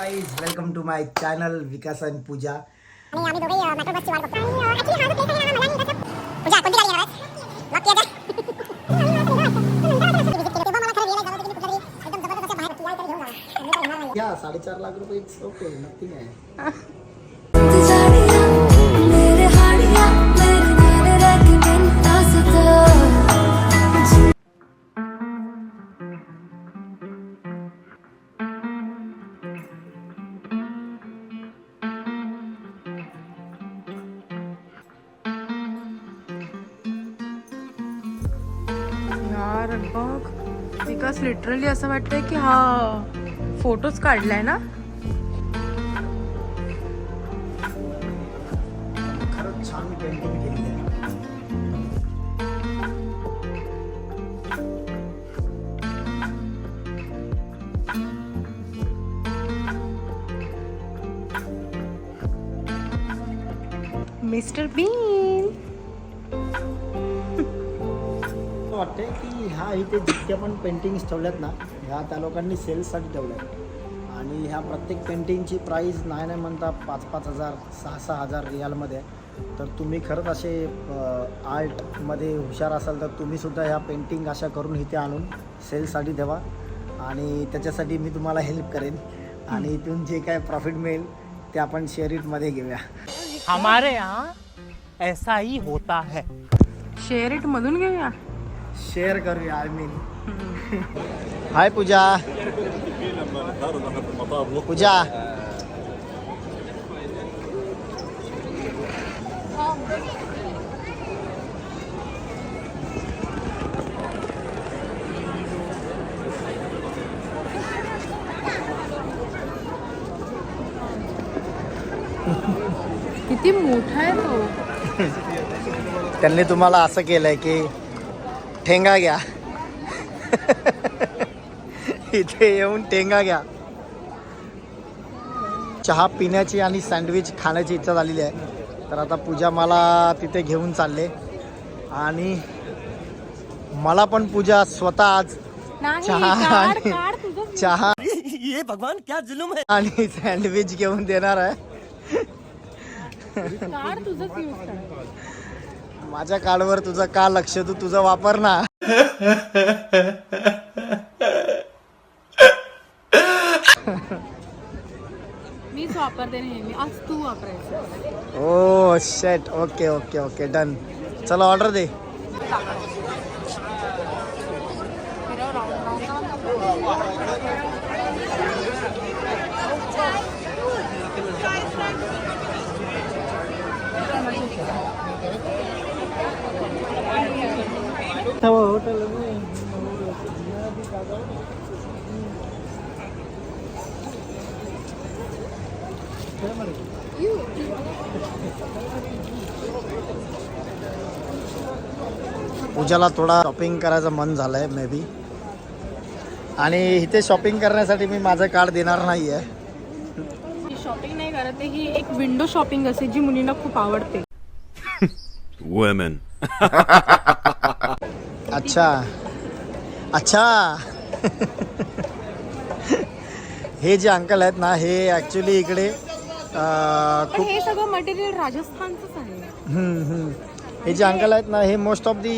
Guys welcome to my channel Vikas and Puja दोघेही अ, metro बसची वाट यार बघ. विकास लिटरली असं वाटतंय की हा फोटोच काढलाय ना? मिस्टर बीन की ह्या इथे जितक्या पण पेंटिंग्स ठेवल्यात ना ह्या त्या लोकांनी सेल्ससाठी ठेवल्या आहेत आणि ह्या प्रत्येक पेंटिंगची प्राईस नाही नाही म्हणता पाच पाच हजार सहा सहा हजार रियालमध्ये आहे. तर तुम्ही खरंच असे आर्टमध्ये हुशार असाल तर तुम्हीसुद्धा ह्या पेंटिंग अशा करून इथे आणून सेल्ससाठी ठेवा. आणि त्याच्यासाठी मी तुम्हाला हेल्प करेन. आणि इथून जे काय प्रॉफिट मिळेल ते आपण शेअर इटमध्ये घेऊया. हमारे यहाँ ऐसा ही होता है। शेअर इट मधून घेऊया? शेअर करूया आय मीन हाय पूजा. पूजा. किती मोठा आहे तो. त्यांनी तुम्हाला असं केलंय की ठेंगा घ्या. इथे येऊन ठेंगा घ्या. चहा पिण्याची आणि सँडविच खाण्याची इच्छा झालेली आहे. तर आता पूजा मला तिथे घेऊन चालले. आणि मला पण पूजा स्वतः आज चहा काढ, आणि काढ तुझं चहा ये भगवान क्या जुलुम है? आणि सँडविच घेऊन देणार आहे. माझ्या कार्डवर तुझं का लक्ष? तू तुझं वापर ना. मीच वापरते नेहमी. आज तू वापरायचं. ओ शेट ओके ओके ओके डन चला ऑर्डर दे. पूजाला थोडा शॉपिंग करायचं मन झालंय मे बी आणि इथे शॉपिंग करण्यासाठी मी माझं कार्ड देणार नाही आहे शॉपिंग नाही करत आहे, ही एक विंडो शॉपिंग असते जी मुलींना खूप आवडते. Women. अच्छा. अच्छा. हे जे अंकल आहेत ना हे ॲक्च्युली इकडे अं, पण खूप हे सगळं मटेरियल राजस्थानचंच आहे. हम्म, हम्म. हे जे अंकल आहेत ना हे मोस्ट ऑफ दी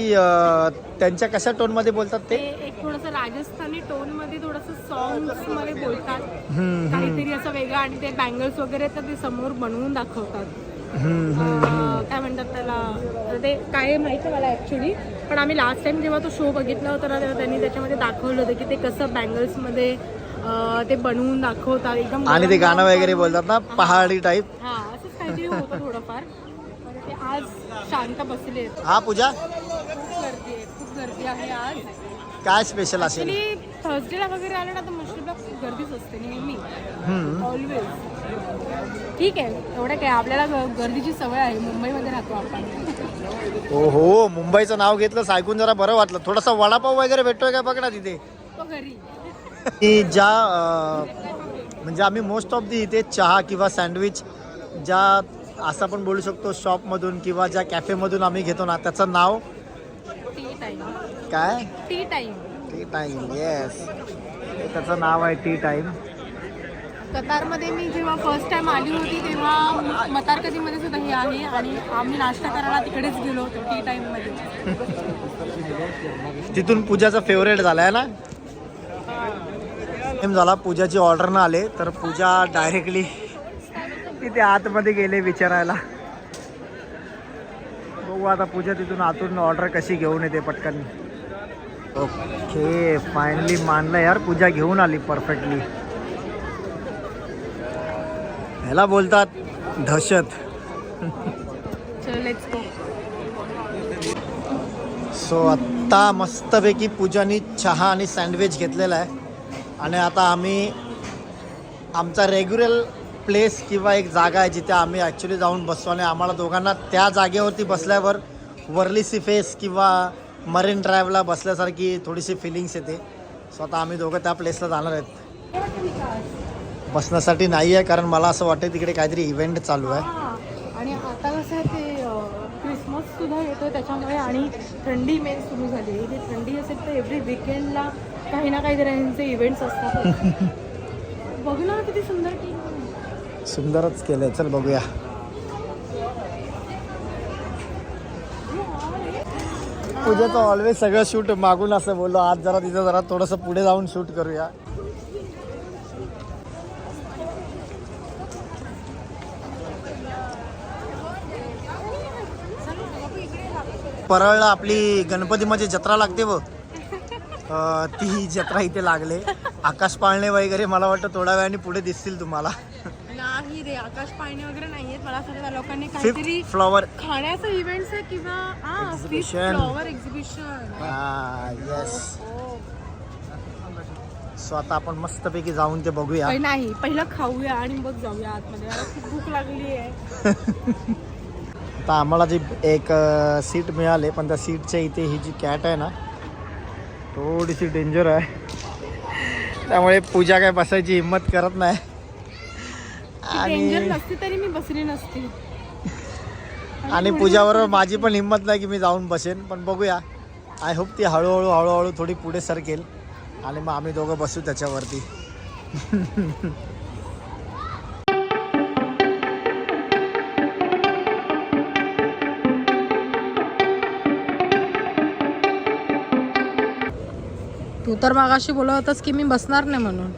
त्यांच्या कशा टोनमध्ये बोलतात ते? ते एक थोडस राजस्थानी टोनमध्ये थोडस सॉंग्समध्ये बोलतात. हम्म, काहीतरी असं वेगळं आणि ते बँगल्स वगैरे तर ते समोर बनवून दाखवतात. काय म्हणतात त्याला? ते काय माहिती आहे मला ॲक्च्युली पण आम्ही लास्ट टाइम जेव्हा तो शो बघितला होता ना तेव्हा त्यांनी त्याच्यामध्ये दाखवलं होतं की ते कसं बँगल्समध्ये ते बनवून दाखवतात. एकदम आणि ते गाणं वगैरे बोलतात ना. पहाडी टाईप हा असंच काहीतरी होतं थोडंफार. ते आज शांत बसले. आहेत हा पूजा? खूप गर्दी आहे खूप गर्दी आहे आज. काय स्पेशल असेल? थर्सडेला वगैरे आलं ना तर गर्दीच असते नेहमी. ऑलवेज ठीक आहे. एवढं काय आपल्याला ग- गर्दीची सवय आहे. मुंबईमध्ये राहतो आपण. हो हो मुंबईचं नाव घेतलं ऐकून जरा बरं वाटलं. थोडासा वडापाव वगैरे भेटतोय का? बघ ना तिथे. तो घरी. की ज्या अं, म्हणजे आम्ही मोस्ट ऑफ दी इथे चहा किंवा सँडविच ज्या असं आपण बोलू शकतो शॉपमधून किंवा ज्या कॅफेमधून आम्ही घेतो ना त्याचं नाव टी टाईम काय? Tea time tea time yes त्याचं नाव आहे टी टाईम कतारमध्ये मी जेव्हा फर्स्ट टाइम आली होती तेव्हा मतार कधीमध्ये सुद्धा हे आहे आणि आम्ही नाश्ता करायला तिकडेच गेलो होतो टी टाईममध्ये तिथून पूजाचा फेवरेट झालाय ना? टाइम झाला पूजाची ऑर्डर न आले तर पूजा डायरेक्टली तिथे आतमध्ये गेले विचारायला. बघू आता पूजा तिथून आतून ऑर्डर कशी घेऊन येते पटकन. ओके फायनली मानलं यार पूजा घेऊन आली परफेक्टली ह्याला बोलतात दहशत. सो आत्ता मस्तपैकी पूजानी चहा आणि सँडविच घेतलेला आहे. आणि आता आम्ही आमचा रेग्युलर प्लेस किंवा एक जागा आहे जिथे आम्ही ॲक्च्युली जाऊन बसतो. आणि आम्हाला दोघांना त्या जागेवरती बसल्यावर वर्ली सी फेस किंवा मरीन ड्राईव्हला बसल्यासारखी थोडीशी फिलिंग्स येते. सो आता आम्ही दोघं त्या प्लेसला जाणार आहेत. बसण्यासाठी नाही आहे कारण मला असं वाटतं तिकडे काहीतरी इव्हेंट चालू आहे. आणि आता कसं आहे ते क्रिसमस सुद्धा येतो त्याच्यामुळे आणि थंडी मेन सुरू झाली आहे. इथे थंडी असेल तर एव्हरी विकेंडला काही ना काहीतरी यांचे इव्हेंट्स असतात. बघ ना किती सुंदर. सुंदरच केलं चल बघूया. पूजेचं ऑलवेज सगळं शूट मागून असं बोललो आज जरा तिथं जरा थोडंसं पुढे जाऊन शूट करूया. परळला आपली गणपतीमध्ये म्हणजे जत्रा लागते व ती जत्रा इथे लागले. आकाश पाळणे वगैरे मला वाटतं थोड्या वेळाने पुढे दिसतील तुम्हाला. नाही रे आकाश पाळणे वगैरे नाहीये मला असं वाटतं लोकांनी काहीतरी फ्लॉवर खाण्याचं इव्हेंट्स आहे किंवा हा fish Exhibition. Flower exhibition yes so आता आपण मस्तपैकी जाऊन ते बघूया. नाही पहिलं खाऊया आणि मग जाऊया आतमध्ये. मला खूप भूक लागली आहे. आता आम्हाला जी एक सीट मिळाली पण त्या सीटच्या इथे ही जी कॅट आहे ना थोडीशी डेंजर आहे. त्यामुळे पूजा काय बसायची हिंमत करत नाही. डेंजर आणि नसती तरी मी बसली नसती. आणि पूजाबरोबर माझी पण हिंमत नाही की मी जाऊन बसेन पण बघूया. आय होप ती हळूहळू हळूहळू थोडी पुढे सरकेल. आणि मग आम्ही दोघं बसू त्याच्यावरती. तू तर मागाशी बोलत होतास की मी बसणार नाही म्हणून.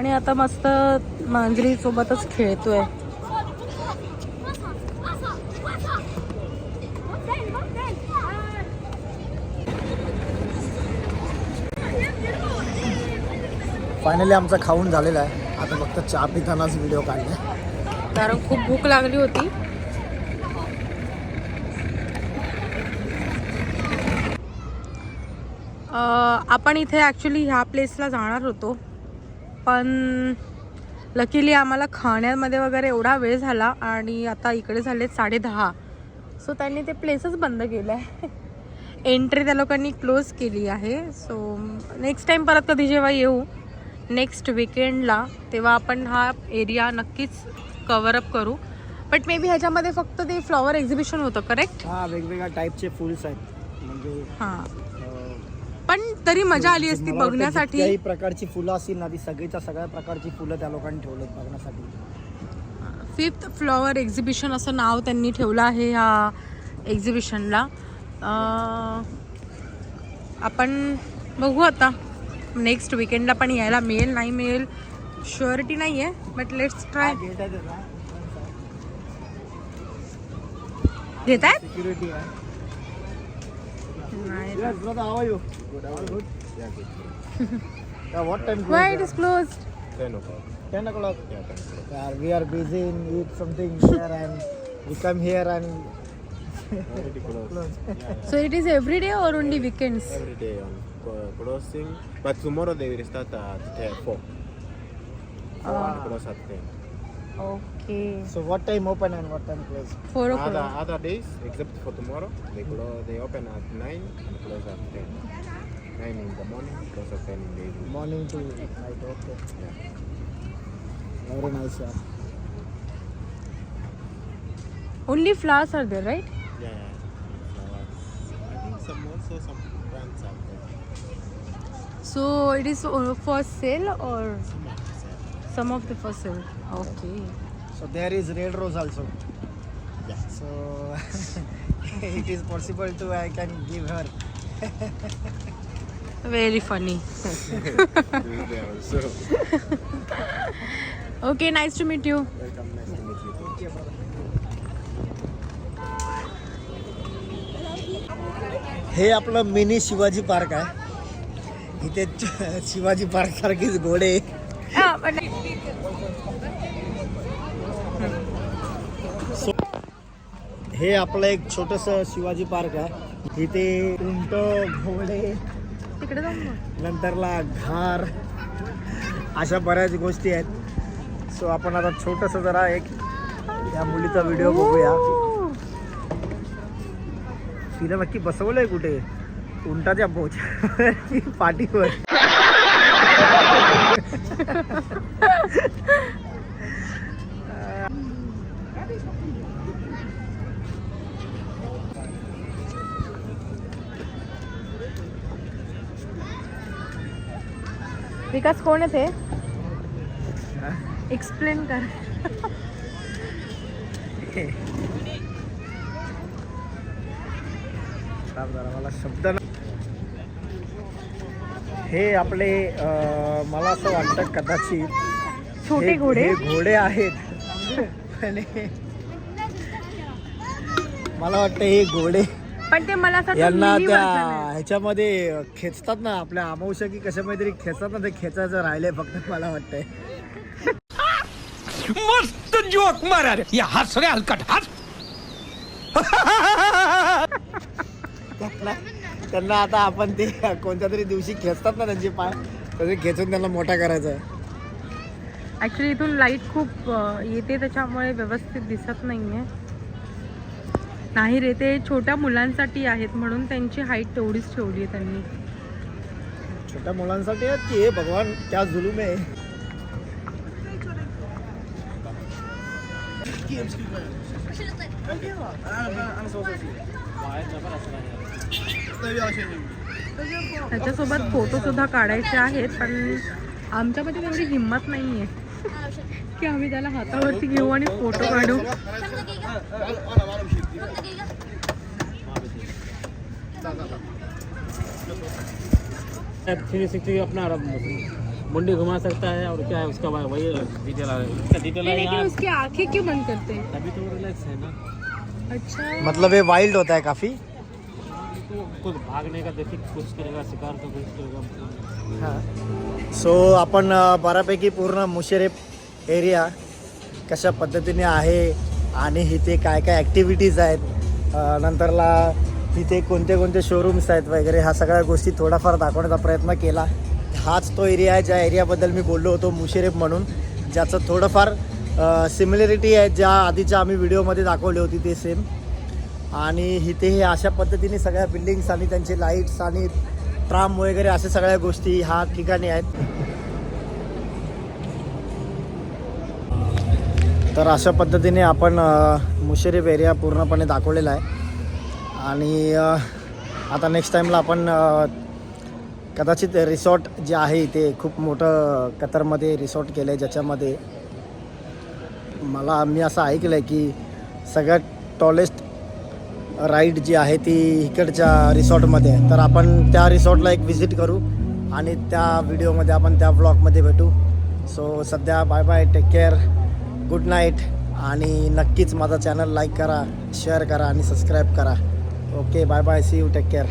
आणि आता मस्त मांजरी सोबतच खेळतोय. फायनली आमचा खाऊन झालेला आहे. आता फक्त चहा पितानाच व्हिडिओ काढला. कारण खूप भूक लागली होती. आपण इथे ॲक्च्युली ह्या प्लेसला जाणार होतो. पण लकीली आम्हाला खाण्यामध्ये वगैरे एवढा वेळ झाला आणि आता इकडे झाले साडे दहा. सो त्यांनी ते प्लेसच बंद केलं. आहे एंट्री त्या लोकांनी क्लोज केली आहे. सो नेक्स्ट टाईम परत कधी जेव्हा येऊ नेक्स्ट विकेंडला तेव्हा आपण हा एरिया नक्कीच कवर अप करू. बट मे बी ह्याच्यामध्ये फक्त ते फ्लॉवर एक्झिबिशन होतं करेक्ट हा वेगवेगळ्या टाईपचे फुल्स आहेत. म्हणजे हां. पण तरी मजा आली असती मला वाटतं बघण्यासाठी? जितक्याही प्रकारची फुलं असतील ना ती सगळीच्या सगळ्या प्रकारची फुलं त्या लोकांनी ठेवलेत बघण्यासाठी. फिफ्थ फ्लॉवर एक्झिबिशन असं नाव त्यांनी ठेवलं आहे ह्या एक्झिबिशनला. आपण बघू आता. नेक्स्ट विकेंडला पण यायला मिळेल नाही मिळेल शुअरिटी नाही आहे बट लेट्स ट्राय घेत आहेत सिक्युरिटी आहे. नाही Yes, brother, how are you? Good. All good? Yeah, good. yeah, what time? Why it is closed? 10 o'clock. Yeah, 10 o'clock. Yeah, we are busy in eat something here and we come here and So it is every day or only weekends? every day on co- crossing. But tomorrow they will start at 10, 4. Ah. 4 and close at 10. Okay. so what time open and what time close? Four Other, o'clock. other days, except for tomorrow, they, close, they open at 9 and close at 10. 9 in the morning, close at 10 in the evening. Morning to night. Okay. Yeah. Very nice. Yeah. Only flowers are there, right? Yeah, yeah. Flowers. I think some also some plants out there. So it is uh, for sale or some of the for sale. Okay. So there is red rose also. So it is possible to I can give her. Very funny. Tuesday also. Okay, nice to meet you. Welcome, nice to meet you. हे आपलं mini Shivaji park आहे इथे Shivaji park सारखीच घोडे But हे आपलं एक छोटस शिवाजी पार्क आहे. इथे उंट घोडे तिकडे. नंतरला घार अशा बऱ्याच गोष्टी आहेत. सो आपण आता छोटस जरा एक या मुलीचा व्हिडिओ बघूया. तिला नक्की बसवलंय कुठे? उंटाच्या बोच्या पाठीवर. विकास कोण आहे ते? एक्सप्लेन कर. मला शब्द ना- हे आपले मला असं वाटतं कदाचित छोटे घोडे. घोडे आहेत. मला वाटतं हे घोडे पण ते मला असं वाटतं यांना mini त्या version आहे. ह्याच्यामध्ये खेचतात ना आपल्या अमावस्या की कशामध्ये तरी खेचतात ना ते खेचायचं राहिले फक्त मला वाटतंय. मस्त जोक मारा रे. या हस रे हलकट हस. त्यांना त्यांना आता आपण ते कोणत्या तरी दिवशी खेचतात ना त्यांचे पाय तसे खेचून त्यांना मोठा करायचा आहे ऍक्च्युली इथून लाइट खूप अ, येते त्याच्यामुळे व्यवस्थित दिसत नाहीये. नाही रे ते छोट्या मुलांसाठी आहेत म्हणून त्यांची हाईट तेवढीच ठेवली आहे त्यांनी. छोट्या मुलांसाठी आहेत की हे भगवान क्या जुलूम? आहे त्याच्यासोबत फोटो सुद्धा काढायचे आहेत पण आमच्यामध्ये तेवढी हिंमत नाहीये. की आम्ही त्याला हातावरती घेऊ आणि फ़ोटो काढू. थ्री सिक्सटी अपना मुंडी घुमा सकता है और क्या है उसका वही डिटेल आ रहा है। उसका डिटेल लेकिन उसकी आँखें क्यों बंद करते हैं? तभी तो रिलैक्स है ना। अच्छा। मतलब हे वाईल्ड होत आहे काफ़ी। तो कुछ भागने का देखिए कुछ करेगा शिकार तो कुछ करेगा। सो आपण बऱ्यापैकी पूर्ण मुशेरेफ एरिया कशा पद्धतीने आहे आणि इथे काय काय ॲक्टिव्हिटीज आहेत नंतरला तिथे कोणते कोणते शोरूम्स आहेत वगैरे ह्या सगळ्या गोष्टी थोडाफार दाखवण्याचा प्रयत्न केला. हाच तो एरिया आहे ज्या एरियाबद्दल मी बोललो होतो मुशेरेफ म्हणून ज्याचं थोडंफार सिमिलरिटी आहे ज्या आधीच्या आम्ही व्हिडिओमध्ये दाखवली होती ते सेम आणि इथे हे अशा पद्धतीने सगळ्या बिल्डिंग्स आणि त्यांचे लाईट्स आणि ट्राम वगैरे अशा सगळ्या गोष्टी ह्या ठिकाणी आहेत. तर अशा पद्धतीने आपण अ, मुशेरीफ एरिया पूर्णपणे दाखवलेला आहे. आणि आता नेक्स्ट टाईमला आपण कदाचित रिसॉर्ट जे आहे ते खूप मोठं कतरमध्ये रिसॉर्ट केलं आहे ज्याच्यामध्ये मला मी असं ऐकलं आहे की सगळ्यात टॉलेस्ट राईड जी आहे ती इकडच्या रिसॉर्टमध्ये आहे. तर आपण त्या रिसॉर्टला एक व्हिजिट करू आणि त्या व्हिडिओमध्ये आपण त्या ब्लॉगमध्ये भेटू. सो सध्या bye bye take care good night आणि नक्कीच माझा चॅनल लाईक करा शेअर करा आणि सबस्क्राईब करा. Okay bye bye see you take care